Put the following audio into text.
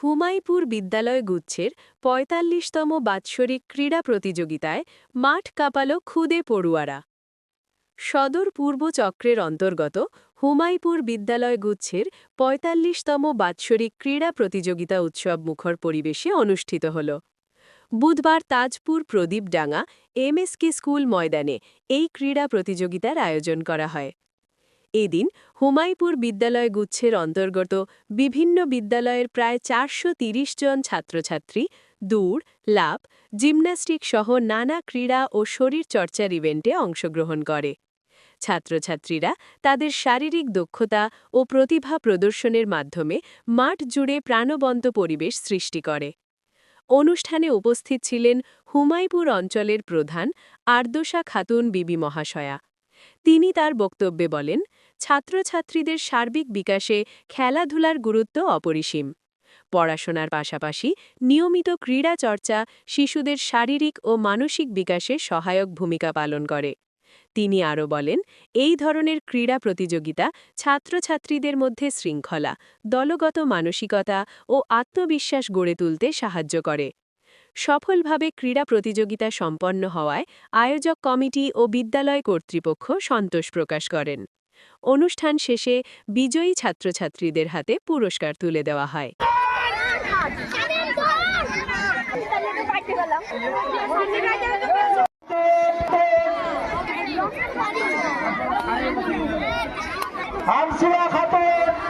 হুমাইপুর বিদ্যালয় গুচ্ছের পঁয়তাল্লিশতম বাৎসরিক ক্রীড়া প্রতিযোগিতায় মাঠ কাঁপাল খুদে পড়ুয়ারা। সদর পূর্ব চক্রের অন্তর্গত হুমাইপুর বিদ্যালয় গুচ্ছের পঁয়তাল্লিশতম বাৎসরিক ক্রীড়া প্রতিযোগিতা উৎসব মুখর পরিবেশে অনুষ্ঠিত হল। বুধবার তাজপুর প্রদীপডাঙ্গা এমএসকে স্কুল ময়দানে এই ক্রীড়া প্রতিযোগিতার আয়োজন করা হয়। এদিন হুমাইপুর বিদ্যালয় গুচ্ছের অন্তর্গত বিভিন্ন বিদ্যালয়ের প্রায় চারশো জন ছাত্রছাত্রী, দৌড় লাভ জিমন্যাস্টিক সহ নানা ক্রীড়া ও শরীরচর্চার ইভেন্টে অংশগ্রহণ করে। ছাত্রছাত্রীরা তাদের শারীরিক দক্ষতা ও প্রতিভা প্রদর্শনের মাধ্যমে মাঠ জুড়ে প্রাণবন্ত পরিবেশ সৃষ্টি করে। অনুষ্ঠানে উপস্থিত ছিলেন হুমাইপুর অঞ্চলের প্রধান আর্দোসা খাতুন বিবি মহাশয়া। তিনি তার বক্তব্যে বলেন, ছাত্রছাত্রীদের সার্বিক বিকাশে খেলাধুলার গুরুত্ব অপরিসীম। পড়াশোনার পাশাপাশি নিয়মিত ক্রীড়া চর্চা শিশুদের শারীরিক ও মানসিক বিকাশে সহায়ক ভূমিকা পালন করে। তিনি আরও বলেন, এই ধরনের ক্রীড়া প্রতিযোগিতা ছাত্রছাত্রীদের মধ্যে শৃঙ্খলা, দলগত মানসিকতা ও আত্মবিশ্বাস গড়ে তুলতে সাহায্য করে। সফলভাবে ক্রীড়া প্রতিযোগিতা সম্পন্ন হওয়ায় আয়োজক কমিটি ও বিদ্যালয় কর্তৃপক্ষ সন্তোষ প্রকাশ করেন। অনুষ্ঠান শেষে বিজয়ী ছাত্রছাত্রীদের হাতে পুরস্কার তুলে দেওয়া হয়। খাতুন।